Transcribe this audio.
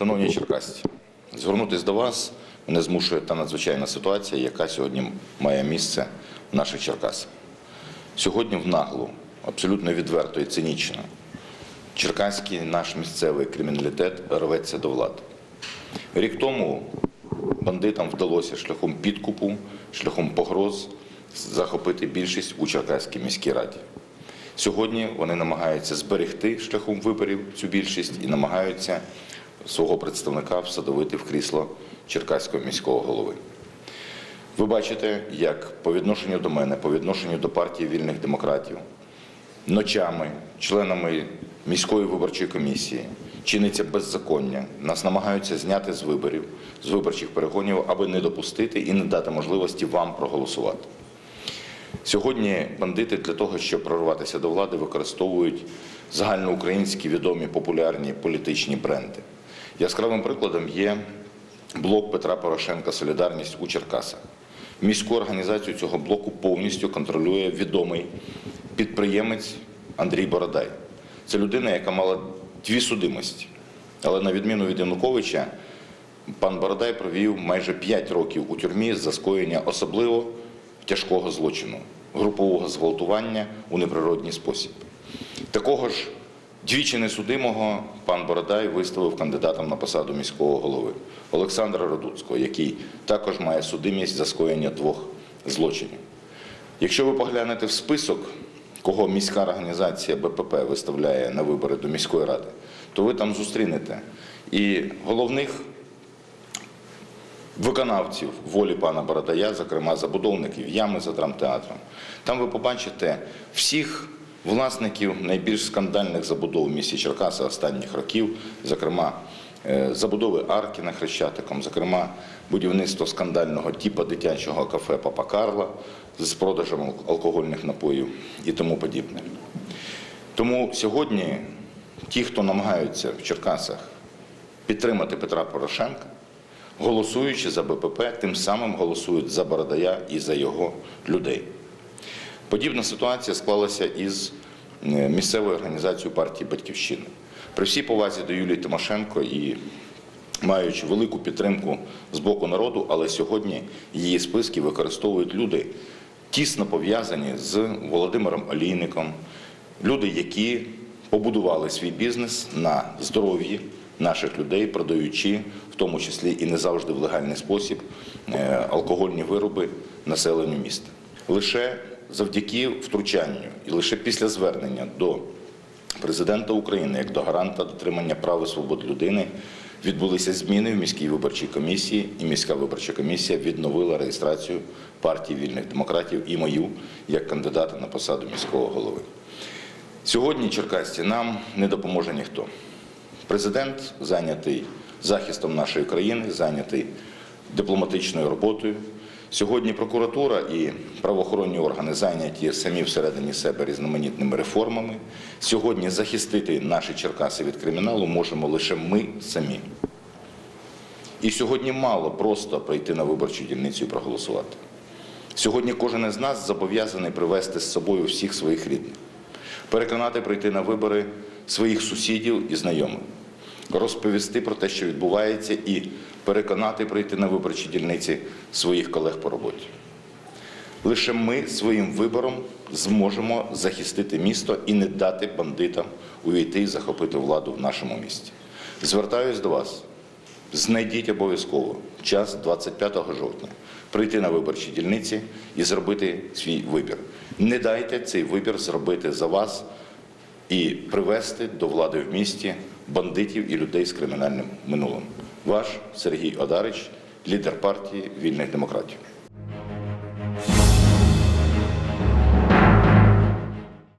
Шановні черкасці, звернутися до вас мене змушує та надзвичайна ситуація, яка сьогодні має місце в наших Черкасах. Сьогодні в наглу, абсолютно відверто і цинічно, черкаський наш місцевий криміналітет рветься до влади. Рік тому бандитам вдалося шляхом підкупу, шляхом погроз захопити більшість у Черкаській міській раді. Сьогодні вони намагаються зберегти шляхом виборів цю більшість і намагаються свого представника всадовити в крісло Черкаського міського голови. Ви бачите, як по відношенню до мене, по відношенню до партії вільних демократів, ночами, членами міської виборчої комісії чиниться беззаконня. Нас намагаються зняти з виборів, з виборчих перегонів, аби не допустити і не дати можливості вам проголосувати. Сьогодні бандити для того, щоб прорватися до влади, використовують загальноукраїнські відомі популярні політичні бренди. Яскравим прикладом є блок Петра Порошенка Солідарність у Черкасах. Міську організацію цього блоку повністю контролює відомий підприємець Андрій Бородай. Це людина, яка мала дві судимості. Але на відміну від Януковича, пан Бородай провів майже 5 років у тюрмі за скоєння особливо тяжкого злочину, групового зґвалтування у неприродній спосіб. Такого ж двічі несудимого пан Бородай виставив кандидатом на посаду міського голови Олександра Радуцького, який також має судимість за скоєння двох злочинів. Якщо ви поглянете в список, кого міська організація БПП виставляє на вибори до міської ради, то ви там зустрінете і головних виконавців волі пана Бородая, зокрема забудовників ями за драмтеатром. Там ви побачите всіх власників найбільш скандальних забудов в місті Черкаса останніх років, зокрема е, забудови арки на Хрещатиком, зокрема будівництво скандального типу дитячого кафе Папа Карла з продажем алкогольних напоїв і тому подібне. Тому сьогодні ті, хто намагаються в Черкасах підтримати Петра Порошенка, голосуючи за БПП, тим самим голосують за Бородая і за його людей. Подібна ситуація склалася із е, місцевою організацією партії Батьківщина. При всій повазі до Юлії Тимошенко і маючи велику підтримку з боку народу, але сьогодні її списки використовують люди, тісно пов'язані з Володимиром Олійником, люди, які побудували свій бізнес на здоров'ї наших людей, продаючи в тому числі і не завжди в легальний спосіб е, алкогольні вироби населенню міста. Лише завдяки втручанню і лише після звернення до президента України як до гаранта дотримання прав і свобод людини відбулися зміни в міській виборчій комісії, і міська виборча комісія відновила реєстрацію партії вільних демократів і мою як кандидата на посаду міського голови. Сьогодні, черкасці, нам не допоможе ніхто. Президент зайнятий захистом нашої країни, зайнятий дипломатичною роботою. Сьогодні прокуратура і правоохоронні органи зайняті самі всередині себе різноманітними реформами. Сьогодні захистити наші Черкаси від криміналу можемо лише ми самі. І сьогодні мало просто прийти на виборчу дільницю і проголосувати. Сьогодні кожен із нас зобов'язаний привести з собою всіх своїх рідних, переконати прийти на вибори своїх сусідів і знайомих, розповісти про те, що відбувається, і переконати прийти на виборчі дільниці своїх колег по роботі. Лише ми своїм вибором зможемо захистити місто і не дати бандитам увійти і захопити владу в нашому місті. Звертаюсь до вас. Знайдіть обов'язково час 25 жовтня прийти на виборчі дільниці і зробити свій вибір. Не дайте цей вибір зробити за вас і привести до влади в місті бандитів і людей з кримінальним минулим. Ваш Сергій Одарич, лідер партії вільних демократів.